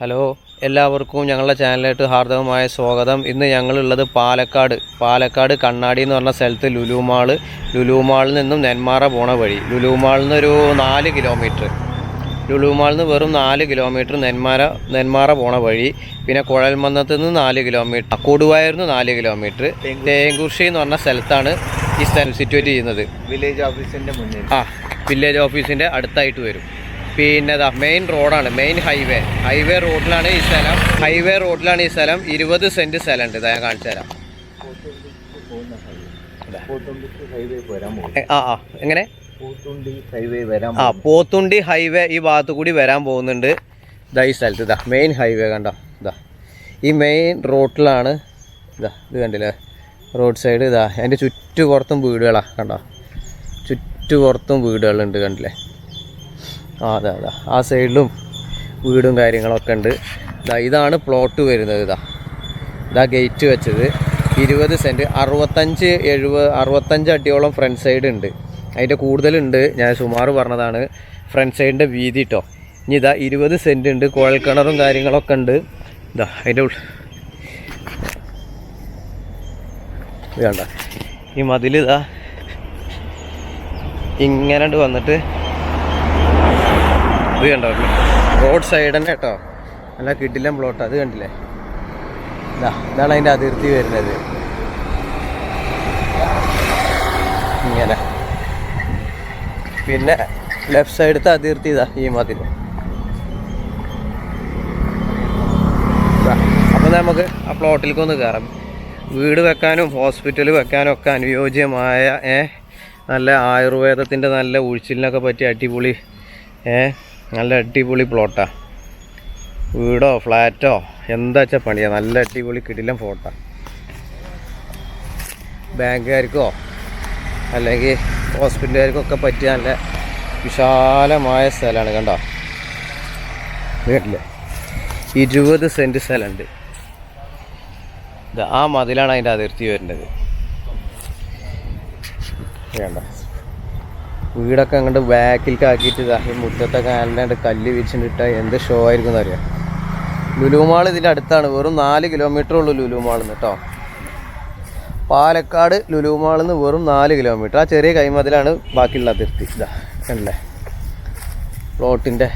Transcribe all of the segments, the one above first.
Hello എല്ലാവർക്കും ഞങ്ങളുടെ ചാനലിലേക്ക് ഹാർദവമായ സ്വാഗതം. ഇന്ന് ഞങ്ങളുള്ളത് പാലക്കാട്. പാലക്കാട് കണ്ണാടി എന്ന് പറഞ്ഞ സ്ഥലത്ത് ലുലുമാൾ ലുലുമാളിൽ നിന്നും നെന്മാറ പോണ വഴി. ലുലുമാളിൽ നിന്ന് ഒരു നാല് കിലോമീറ്റർ. ലുലുമാളിൽ നിന്ന് വെറും നാല് കിലോമീറ്റർ നെന്മാറ നെന്മാറ പോണ വഴി. പിന്നെ കുഴൽമന്നത്ത് നിന്ന് നാല് കിലോമീറ്റർ. കൊടുവായൂരിന്ന് നാല് കിലോമീറ്റർ. തേങ്കുർഷി എന്ന് പറഞ്ഞ സ്ഥലത്താണ് ഈ സ്ഥലം സിറ്റുവേറ്റ് ചെയ്യുന്നത്. വില്ലേജ് ഓഫീസിന്റെ മുന്നിൽ. ആ വില്ലേജ് ഓഫീസിന്റെ അടുത്തായിട്ട് വരും. പിന്നെ ഇതാ മെയിൻ റോഡാണ് മെയിൻ ഹൈവേ ഹൈവേ റോഡിലാണ് ഈ സ്ഥലം. ഹൈവേ റോഡിലാണ് ഈ സ്ഥലം. ഇരുപത് സെന്റ് സ്ഥലമുണ്ട്. ഇതാ ഞാൻ കാണിച്ചു തരാം. ആ ആ. എങ്ങനെ? ആ പോത്തുണ്ടി ഹൈവേ ഈ ഭാഗത്തു കൂടി വരാൻ പോകുന്നുണ്ട്. ഇതാ ഈ സ്ഥലത്ത്. ഇതാ മെയിൻ ഹൈവേ കണ്ടോ? ഇതാ ഈ മെയിൻ റോഡിലാണ് ഇതാ ഇത് കണ്ടില്ലേ? റോഡ് സൈഡ് ഇതാ അതിന്റെ ചുറ്റുപുറത്തും വീടുകളാണ് കണ്ടോ? ചുറ്റുപുറത്തും വീടുകളുണ്ട് കണ്ടില്ലേ? ആ അതെ അതാ. ആ സൈഡിലും വീടും കാര്യങ്ങളൊക്കെ ഉണ്ട്. ഇതാ ഇതാണ് പ്ലോട്ട് വരുന്നത് ഇതാ ഇതാ ഗേറ്റ് വെച്ചത്. ഇരുപത് സെന്റ് അറുപത്തഞ്ച് എഴുപത് അറുപത്തഞ്ച് അടിയോളം ഫ്രണ്ട് സൈഡ് ഉണ്ട്. അതിന്റെ കൂടുതലുണ്ട്. ഞാൻ സുമാർ പറഞ്ഞതാണ്. ഫ്രണ്ട് സൈഡിന്റെ വീതി കേട്ടോ ഇനി ഇതാ ഇരുപത് സെന്റ് ഉണ്ട്. കുഴൽക്കിണറും കാര്യങ്ങളൊക്കെ ഉണ്ട്. ഇതാ അതിന്റെ കണ്ട? ഈ മതിലിതാ ഇങ്ങനെ വന്നിട്ട് ഇത് കണ്ടോ റോഡ് സൈഡ് തന്നെ കേട്ടോ. നല്ല കിട്ടില്ല പ്ലോട്ട് അത് കണ്ടില്ലേ? ഇതാ ഇതാണ് അതിന്റെ അതിർത്തി വരുന്നത്. ഇങ്ങനെ. പിന്നെ ലെഫ്റ്റ് സൈഡത്തെ അതിർത്തി ഇതാ ഈ മതിൽ അപ്പോൾ നമുക്ക് ആ പ്ലോട്ടിലേക്ക് ഒന്ന് കയറാം വീട് വെക്കാനും ഹോസ്പിറ്റൽ വെക്കാനും ഒക്കെ അനുയോജ്യമായ നല്ല ആയുർവേദത്തിന്റെ നല്ല ഉഴിച്ചിലിനൊക്കെ പറ്റിയ അടിപൊളി ഏ നല്ല അടിപൊളി പ്ലോട്ടാ വീടോ ഫ്ലാറ്റോ എന്താ വെച്ചാൽ പണിയാ? നല്ല അടിപൊളി കിടിലം ഫോട്ടോ ബാങ്കുകാർക്കോ അല്ലെങ്കിൽ ഹോസ്പിറ്റലുകാർക്കൊക്കെ പറ്റിയ നല്ല വിശാലമായ സ്ഥലമാണ് കണ്ടോ? വീട്ടിൽ. ഇരുപത് സെന്റ് സ്ഥലമുണ്ട് ആ മതിലാണ് അതിന്റെ അതിർത്തി വരുന്നത്. വേണ്ട വീടൊക്കെ അങ്ങോട്ട് ബാക്കിലേക്ക് ആക്കിയിട്ട് ഈ മുറ്റത്തൊക്കെ കല്ല് വിരിച്ചിട്ട് എന്ത് ഷോ ആയിരിക്കും എന്നറിയാം ലുലുമാൾ ഇതിന്റെ അടുത്താണ്. വെറും നാല് കിലോമീറ്റർ ഉള്ളൂ ലുലുമാൾ നിന്ന് കേട്ടോ പാലക്കാട് ലുലുമാൾ നിന്ന് വെറും നാല് കിലോമീറ്റർ ആ ചെറിയ കൈമതിലാണ് ബാക്കിയുള്ള അതിർത്തി. ഇതാ അല്ലേ പ്ലോട്ടിന്റെ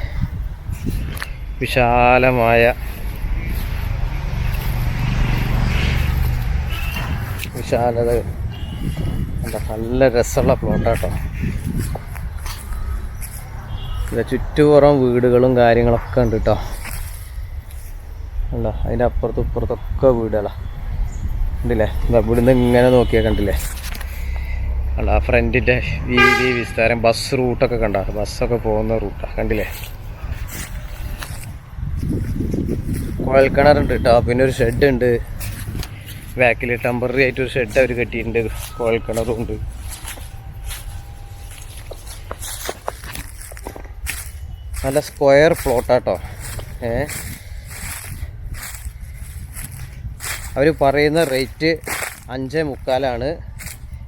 വിശാലമായ വിശാലത. എന്താ നല്ല രസമുള്ള പ്ലോട്ടാട്ടോ ഇവിടെ ചുറ്റുപുറം വീടുകളും കാര്യങ്ങളൊക്കെ ഉണ്ട് കേട്ടോ ഉണ്ടോ അതിന്റെ അപ്പുറത്തും ഇപ്പുറത്തൊക്കെ വീടുകളാ. ഉണ്ടല്ലേ ഇതാ ഇവിടുന്ന് ഇങ്ങനെ നോക്കിയാൽ കണ്ടില്ലേ? അല്ല ആ ഫ്രണ്ടിന്റെ വീതി വിസ്താരം ബസ് റൂട്ടൊക്കെ കണ്ട? ബസ്സൊക്കെ പോകുന്ന റൂട്ടാണ് കണ്ടില്ലേ? കുഴൽക്കിണറുണ്ട് കേട്ടോ പിന്നെ ഒരു ഷെഡ് ഉണ്ട്. ബാക്കിൽ ടെമ്പററി ആയിട്ട് ഒരു ഷെഡ് അവർ കെട്ടിയിട്ടുണ്ട്. കുഴൽക്കിണറും ഉണ്ട്. നല്ല സ്ക്വയർ പ്ലോട്ടാട്ടോ ഏ? അവർ പറയുന്ന റേറ്റ് അഞ്ചേ മുക്കാലാണ്.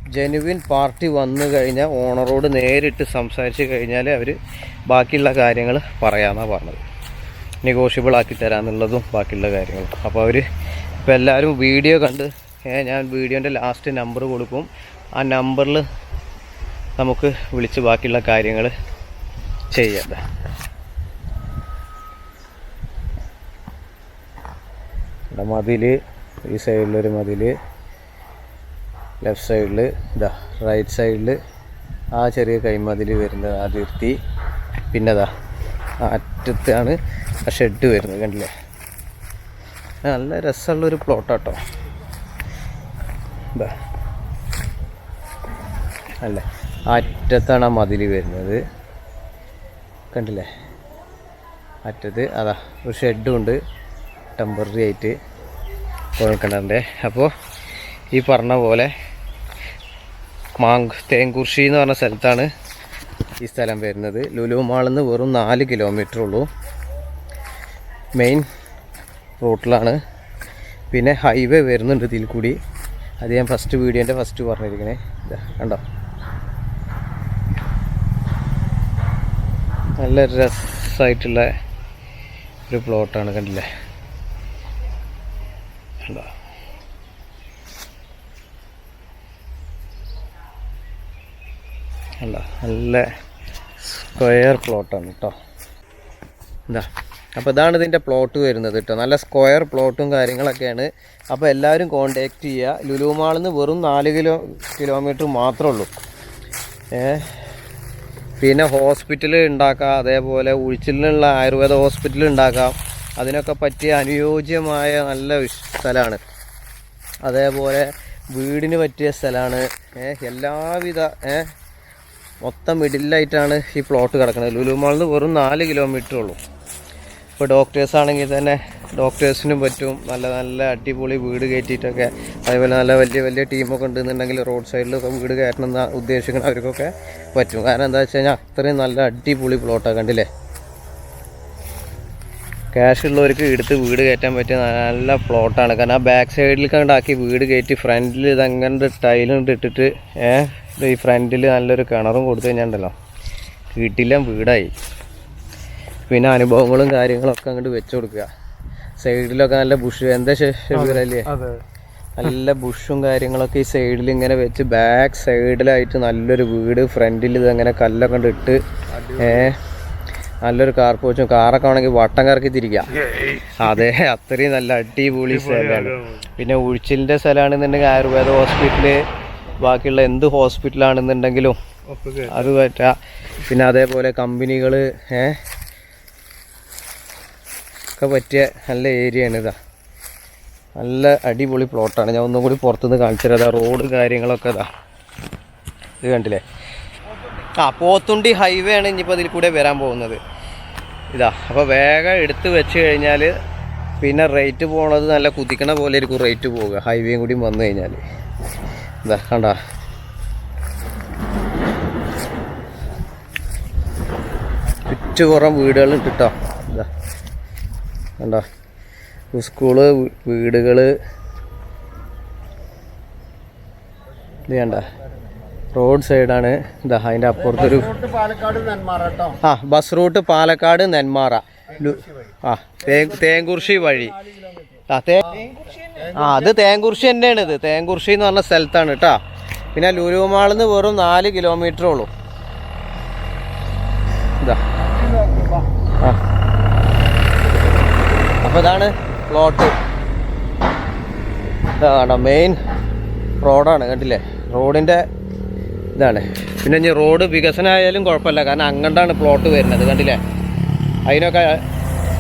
ജനുവിൻ പാർട്ടി വന്നു കഴിഞ്ഞാൽ ഓണറോട് നേരിട്ട് സംസാരിച്ച് കഴിഞ്ഞാൽ അവർ ബാക്കിയുള്ള കാര്യങ്ങൾ പറയാമെന്നാണ് പറഞ്ഞത്. നെഗോഷ്യബിൾ ആക്കി തരാമെന്നുള്ളതും ബാക്കിയുള്ള കാര്യങ്ങളും. അപ്പോൾ അവർ ഇപ്പോൾ എല്ലാവരും വീഡിയോ കണ്ട് ഞാൻ വീഡിയോന്റെ ലാസ്റ്റ് നമ്പർ കൊടുക്കും. ആ നമ്പറിൽ നമുക്ക് വിളിച്ച് ബാക്കിയുള്ള കാര്യങ്ങൾ ചെയ്യാം. ഇവിടെ മതിൽ ഈ സൈഡിലൊരു മതിൽ ലെഫ്റ്റ് സൈഡിൽ ഇതാ റൈറ്റ് സൈഡിൽ ആ ചെറിയ കൈമതിൽ വരുന്നത് ആ പിന്നെ പിന്നെതാ അറ്റത്താണ് ആ ഷെഡ് വരുന്നത് കണ്ടില്ലേ? നല്ല രസമുള്ളൊരു പ്ലോട്ടാട്ടോ. ഇതാ അല്ലേ? അറ്റത്താണ് ആ മതിൽ വരുന്നത്. കണ്ടില്ലേ? അറ്റത്ത് അതാ ഒരു ഷെഡും ഉണ്ട് ടെമ്പററി ആയിട്ട് കുഴൽക്കിണറിന്റെ അപ്പോൾ ഈ പറഞ്ഞ പോലെ മാങ് തേങ്കുർഷി എന്ന് പറഞ്ഞ സ്ഥലത്താണ് ഈ സ്ഥലം വരുന്നത്. ലുലു മാളിൽ നിന്ന് വെറും നാല് കിലോമീറ്റർ ഉള്ളൂ. മെയിൻ റൂട്ടിലാണ്. പിന്നെ ഹൈവേ വരുന്നുണ്ട് ഇതിൽ കൂടി. അത് ഞാൻ ഫസ്റ്റ് വീഡിയോന്റെ ഫസ്റ്റ് പറഞ്ഞിരിക്കണേ. കണ്ടോ? നല്ല രസമായിട്ടുള്ള ഒരു പ്ലോട്ടാണ് കണ്ടില്ലേ? കണ്ടോ? കണ്ടോ? നല്ല സ്ക്വയർ പ്ലോട്ടാണ് കേട്ടോ എന്താ അപ്പോൾ ഇതാണ് ഇതിന്റെ പ്ലോട്ട് വരുന്നത് കേട്ടോ നല്ല സ്ക്വയർ പ്ലോട്ടും കാര്യങ്ങളൊക്കെയാണ്. അപ്പോൾ എല്ലാവരും കോൺടാക്റ്റ് ചെയ്യുക ലുലുമാളിൽ നിന്ന് വെറും നാല് കിലോ കിലോമീറ്റർ മാത്രമേ ഉള്ളൂ. പിന്നെ ഹോസ്പിറ്റൽ ഉണ്ടാക്കാം. അതേപോലെ ഉഴിച്ചിലിനുള്ള ആയുർവേദ ഹോസ്പിറ്റൽ ഉണ്ടാക്കാം. അതിനൊക്കെ പറ്റിയ അനുയോജ്യമായ നല്ല സ്ഥലമാണ് അതേപോലെ വീടിന് പറ്റിയ സ്ഥലമാണ് എല്ലാവിധ മൊത്തം മിഡിലായിട്ടാണ് ഈ പ്ലോട്ട് കിടക്കുന്നത് ലുലുമാളിൽ നിന്ന് വെറും നാല് കിലോമീറ്റർ ഉള്ളൂ. ഇപ്പോൾ ഡോക്ടേഴ്സ് ആണെങ്കിൽ തന്നെ ഡോക്ടേഴ്സിനും പറ്റും. നല്ല നല്ല അടിപൊളി വീട് കയറ്റിയിട്ടൊക്കെ. അതേപോലെ നല്ല വലിയ വലിയ ടീമൊക്കെ ഉണ്ടെന്നുണ്ടെങ്കിൽ റോഡ് സൈഡിലൊക്കെ വീട് കയറ്റണം എന്ന് ഉദ്ദേശിക്കുന്ന അവർക്കൊക്കെ പറ്റും. കാരണം എന്താ വെച്ച് കഴിഞ്ഞാൽ അത്രയും നല്ല അടിപൊളി പ്ലോട്ടാണ് കണ്ടില്ലേ? ക്യാഷ് ഉള്ളവർക്ക് എടുത്ത് വീട് കയറ്റാൻ പറ്റിയ നല്ല പ്ലോട്ടാണ് കാരണം ആ ബാക്ക് സൈഡിൽ കണ്ടാക്കി വീട് കയറ്റി ഫ്രണ്ടിൽ ഇതങ്ങനെ ടൈലും ഇട്ടിട്ട് ഏഹ് ഈ ഫ്രണ്ടിൽ നല്ലൊരു കിണറും കൊടുത്തു കഴിഞ്ഞാൽ ഉണ്ടല്ലോ കിട്ടില്ല വീടായി. പിന്നെ അനുഭവങ്ങളും കാര്യങ്ങളൊക്കെ അങ്ങോട്ട് വെച്ചു കൊടുക്കുക. സൈഡിലൊക്കെ നല്ല ബുഷ് എന്താ ഷെബീറല്ലേ നല്ല ബുഷും കാര്യങ്ങളൊക്കെ ഈ സൈഡിൽ ഇങ്ങനെ വെച്ച് ബാക്ക് സൈഡിലായിട്ട് നല്ലൊരു വീട് ഫ്രണ്ടിൽ ഇത് അങ്ങനെ കല്ലൊക്കെ ഇട്ട് ഏഹ് നല്ലൊരു കാർ പോച്ചും കാറൊക്കെ ആണെങ്കിൽ വട്ടം കറക്കി തിരിക്കാം. അതെ അത്രയും നല്ല അടിപൊളി സ്ഥലമാണ്. പിന്നെ ഉഴിച്ചിലിന്റെ സ്ഥലമാണെന്നുണ്ടെങ്കിൽ ആയുർവേദ ഹോസ്പിറ്റൽ ബാക്കിയുള്ള എന്ത് ഹോസ്പിറ്റലാണെന്നുണ്ടെങ്കിലും അത് പറ്റാം. പിന്നെ അതേപോലെ കമ്പനികൾ ഏ ഒക്കെ പറ്റിയ നല്ല ഏരിയയാണ് ഇതാ. നല്ല അടിപൊളി പ്ലോട്ടാണ് ഞാൻ ഒന്നും കൂടി പുറത്തുനിന്ന് കാണിച്ചു റോഡ് കാര്യങ്ങളൊക്കെ ഇതാ. ഇത് കണ്ടില്ലേ? ആ പോത്തുണ്ടി ഹൈവേ ആണ് ഇനിയിപ്പോൾ അതിൽ കൂടെ വരാൻ പോകുന്നത്. ഇതാ അപ്പോൾ വേഗം എടുത്ത് വെച്ച് കഴിഞ്ഞാൽ പിന്നെ റേറ്റ് പോണത് നല്ല കുതിക്കണ പോലെ ആയിരിക്കും റേറ്റ് പോവുക. ഹൈവേയും കൂടി വന്നു കഴിഞ്ഞാൽ ഇതാ കണ്ടാ? ചുറ്റുപുറം വീടുകളുണ്ട് കേട്ടോ കണ്ടോ? സ്കൂൾ വീടുകൾ ഇത് കണ്ട? റോഡ് സൈഡാണ്. ഇതാ അതിന്റെ അപ്പുറത്തൊരു ആ ബസ് റൂട്ട് പാലക്കാട് നെന്മാറ. ആ തേങ്കുർഷി വഴി. ആ തേ ആ അത് തേങ്കുർഷി തന്നെയാണ് ഇത്. തേങ്കുർഷി എന്ന് പറഞ്ഞ സ്ഥലത്താണ് കേട്ടോ. പിന്നെ ലുലുമാളിൽ നിന്ന് വെറും നാല് കിലോമീറ്ററേ ഉള്ളൂ. ഇതാ. അപ്പോൾ ഇതാണ് പ്ലോട്ട് ഇതാണ് മെയിൻ റോഡാണ് കണ്ടില്ലേ? റോഡിന്റെ ഇതാണ്. പിന്നെ ഇനി റോഡ് വികസനമായാലും കുഴപ്പമില്ല കാരണം അങ്ങോട്ടാണ് പ്ലോട്ട് വരുന്നത് കണ്ടില്ലേ? അതിനൊക്കെ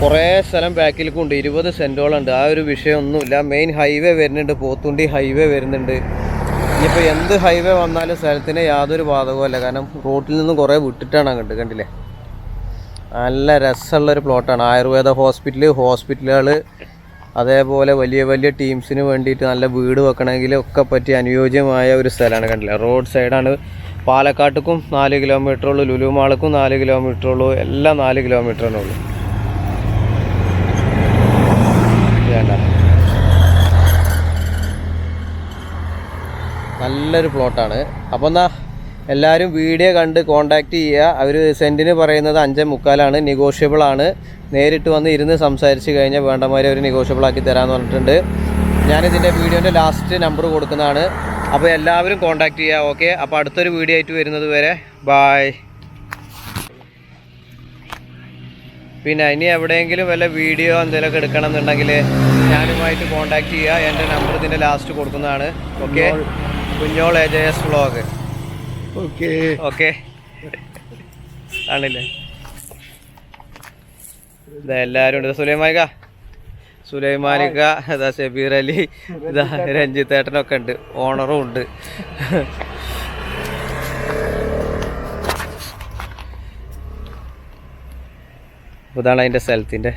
കുറേ സ്ഥലം ബാക്കിലേക്കും ഉണ്ട് ഇരുപത് സെന്റോളുണ്ട് ആ ഒരു വിഷയമൊന്നുമില്ല. മെയിൻ ഹൈവേ വരുന്നുണ്ട് പോത്തുണ്ടി ഹൈവേ വരുന്നുണ്ട്. ഇനിയിപ്പോൾ എന്ത് ഹൈവേ വന്നാലും സ്ഥലത്തിന് യാതൊരു ബാധകവുമല്ല. കാരണം റോട്ടിൽ നിന്നും കുറേ വിട്ടിട്ടാണ് അങ്ങോട്ട് കണ്ടില്ലേ? നല്ല രസമുള്ളൊരു പ്ലോട്ടാണ്. ആയുർവേദ ഹോസ്പിറ്റൽ ഹോസ്പിറ്റലുകൾ അതേപോലെ വലിയ വലിയ ടീംസിന് വേണ്ടിയിട്ട് നല്ല വീട് വെക്കണമെങ്കിൽ ഒക്കെ പറ്റി അനുയോജ്യമായ ഒരു സ്ഥലമാണ് കണ്ടില്ല? റോഡ് സൈഡാണ്. പാലക്കാട്ടുക്കും നാല് കിലോമീറ്റർ ഉള്ളൂ. ലുലു മാളക്കും നാല് കിലോമീറ്റർ ഉള്ളൂ. എല്ലാം നാല് കിലോമീറ്ററിനേ ഉള്ളൂ. ഇത് കണ്ടോ? നല്ലൊരു പ്ലോട്ടാണ്. അപ്പോൾ എന്നാ എല്ലാവരും വീഡിയോ കണ്ട് കോണ്ടാക്ട് ചെയ്യുക. അവർ സെന്റിന് പറയുന്നത് അഞ്ചേ മുക്കാലാണ് നെഗോഷ്യബിൾ ആണ്. നേരിട്ട് വന്ന് ഇരുന്ന് സംസാരിച്ച് കഴിഞ്ഞാൽ വേണ്ടമാതിരി അവർ നെഗോഷ്യബിൾ ആക്കി തരാമെന്ന് പറഞ്ഞിട്ടുണ്ട്. ഞാനിതിന്റെ വീഡിയോന്റെ ലാസ്റ്റ് നമ്പർ കൊടുക്കുന്നതാണ്. അപ്പോൾ എല്ലാവരും കോണ്ടാക്ട് ചെയ്യുക ഓക്കെ അപ്പോൾ അടുത്തൊരു വീഡിയോ ആയിട്ട് വരുന്നത് വരെ ബായ് പിന്നെ ഇനി എവിടെയെങ്കിലും വല്ല വീഡിയോ എന്തെങ്കിലുമൊക്കെ എടുക്കണം എന്നുണ്ടെങ്കിൽ ഞാനുമായിട്ട് കോണ്ടാക്ട് ചെയ്യുക. എന്റെ നമ്പർ ഇതിന്റെ ലാസ്റ്റ് കൊടുക്കുന്നതാണ് okay കുഞ്ഞോൾ. A J S vlog okay. Okay. ആണല്ലേ? ഇതാ എല്ലാവരും ഉണ്ട്. സുലൈമാനിക്ക. സുലൈമാനിക്ക ഇതാ ഷബീർ അലി ഇതാ രഞ്ജിത്ത് ഏട്ടനൊക്കെ ഉണ്ട്. ഓണറും ഉണ്ട്. ഇതാണ് അതിന്റെ സ്ഥലത്തിന്റെ.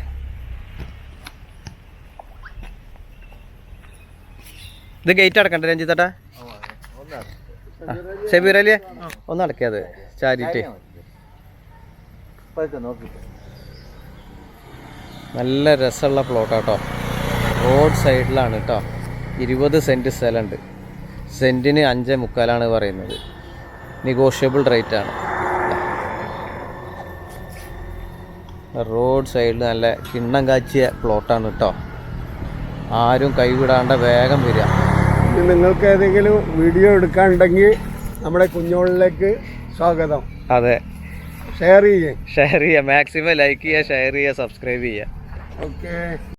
ഇത് ഗേറ്റ് അടക്കണ്ട രഞ്ജിത്തേട്ടാ ഷബീർ അലിയെ? ഒന്ന് അടക്കിയത് ചാരിറ്റി നല്ല രസമുള്ള പ്ലോട്ട് കേട്ടോ റോഡ് സൈഡിലാണ് കേട്ടോ ഇരുപത് സെന്റ് സ്ഥലമുണ്ട്. സെന്റിന് അഞ്ച് മുക്കാലാണ് പറയുന്നത്. നെഗോഷ്യബിൾ റേറ്റ് ആണ്. റോഡ് സൈഡിൽ നല്ല കിണ്ണം കാച്ചിയ പ്ലോട്ടാണ് കേട്ടോ ആരും കൈവിടാണ്ട വേഗം വരിക. നിങ്ങൾക്ക് ഏതെങ്കിലും വീഡിയോ എടുക്കാനുണ്ടെങ്കിൽ നമ്മുടെ കുഞ്ഞോളിലേക്ക് സ്വാഗതം. അതെ. ഷെയർ ചെയ്യേ. ഷെയർ ചെയ്യുക മാക്സിമം ലൈക്ക് ചെയ്യുക ഷെയർ ചെയ്യുക സബ്സ്ക്രൈബ് ചെയ്യുക. ഓക്കെ